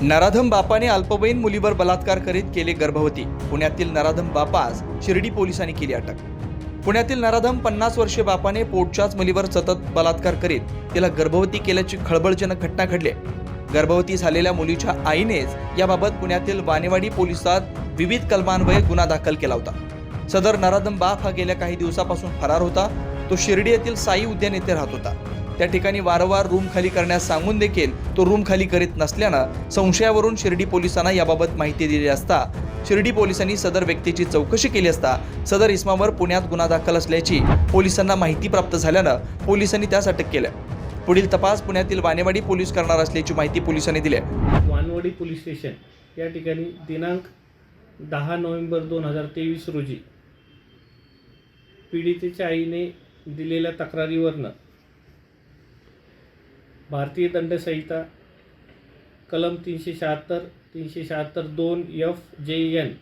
नराधम बापाने अल्पवयीन मुलीवर बलात्कार करीत केले गर्भवती. पुण्यातील नराधम बापास शिर्डी पोलिसांनी केली अटक. पुण्यातील नराधम पन्नास वर्षीय बापाने पोटच्याच मुलीवर सतत बलात्कार करीत तिला गर्भवती केल्याची खळबळजनक घटना घडली. गर्भवती झालेल्या मुलीच्या आईनेच याबाबत पुण्यातील वानेवाडी पोलिसात विविध कलमान्वये गुन्हा दाखल केला होता. सदर नराधम बाप हा गेल्या काही दिवसापासून फरार होता. तो शिर्डी येथील साई उद्यान येथे राहत होता. त्या ठिकाणी वारंवार रूम खाली करण्यास सांगून देखील तो रूम खाली करीत नसल्यानं संशयावरून शिर्डी पोलिसांना याबाबत माहिती दिली असता शिर्डी पोलिसांनी सदर व्यक्तीची चौकशी केली असता सदर इस्मावर पुण्यात गुन्हा दाखल असल्याची पोलिसांना माहिती प्राप्त झाल्यानं पोलिसांनी त्यास अटक केलं पुढील तपास पुण्यातील वानेवाडी पोलीस करणार असल्याची माहिती पोलिसांनी दिली आहे. वानवडी पोलीस स्टेशन या ठिकाणी दिनांक दहा नोव्हेंबर दोन हजार तेवीस रोजी पीडितेच्या आईने दिलेल्या तक्रारीवरनं भारतीय दंडसंहिता कलम तीनशे शहात्तर तीनशे शहात्तर दोन एफ जे एन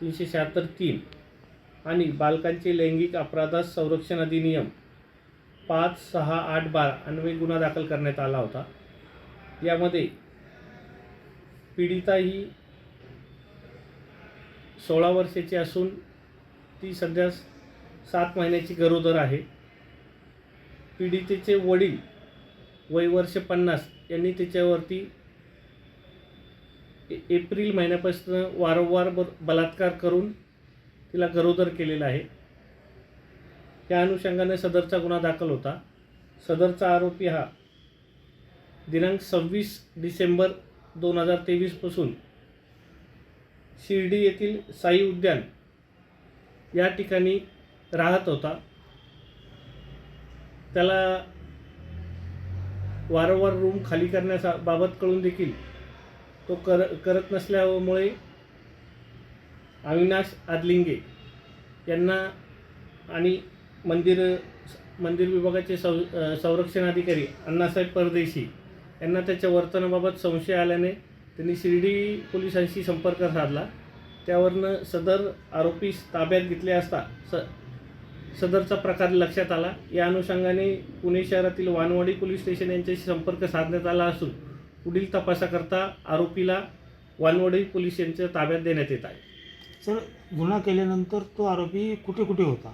तीनशे शहात्तर तीन आणि बालकांचे लैंगिक अपराधास संरक्षण अधिनियम पाच सहा आठ बारा अन्वये गुन्हा दाखल करण्यात आला होता. यामध्ये पीडिता ही सोळा वर्षाची असून ती सध्या सात महिन्याची गरोदर आहे. पीडितेचे वडील वय वर्ष पन्नास यांनी त्याच्यावरती ए- एप्रिल महिन्यापासून वारंवार ब बलात्कार करून तिला गरोदर केलेला आहे. त्या अनुषंगाने सदरचा गुन्हा दाखल होता. सदरचा आरोपी हा दिनांक सव्वीस डिसेंबर दोन हजार तेवीसपासून शिर्डी येथील साई उद्यान या ठिकाणी राहत होता. त्याला वारंवार रूम खाली करण्याबाबत कळून देखील तो कर करत नसल्यामुळे अविनाश आदलिंगे यांना आणि मंदिर मंदिर विभागाचे सौ संरक्षण अधिकारी अण्णासाहेब परदेशी यांना त्याच्या वर्तनाबाबत संशय आल्याने त्यांनी शिर्डी पोलिसांशी संपर्क साधला. त्यावरनं सदर आरोपीस ताब्यात घेतले असता स सदरचा प्रकार लक्षात आला. या अनुषंगाने पुणे शहरातील वानवाडी पोलीस स्टेशन यांच्याशी संपर्क साधण्यात आला असून पुढील तपासाकरता आरोपीला वानवाडी पोलीस यांच्या ताब्यात देण्यात येत आहे. सर गुन्हा केल्यानंतर तो आरोपी कुठे कुठे होता?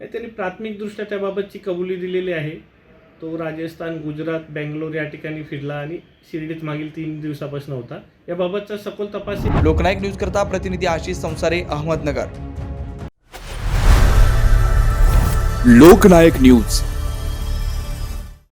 त्यांनी प्राथमिकदृष्ट्या त्याबाबतची कबुली दिलेली आहे. तो राजस्थान गुजरात बेंगलोर या ठिकाणी फिरला आणि शिर्डीत मागील तीन दिवसापासून होता. याबाबतचा सखोल तपास लोकनायक न्यूज करता प्रतिनिधी आशिष संसारे अहमदनगर. लोकनायक न्यूज.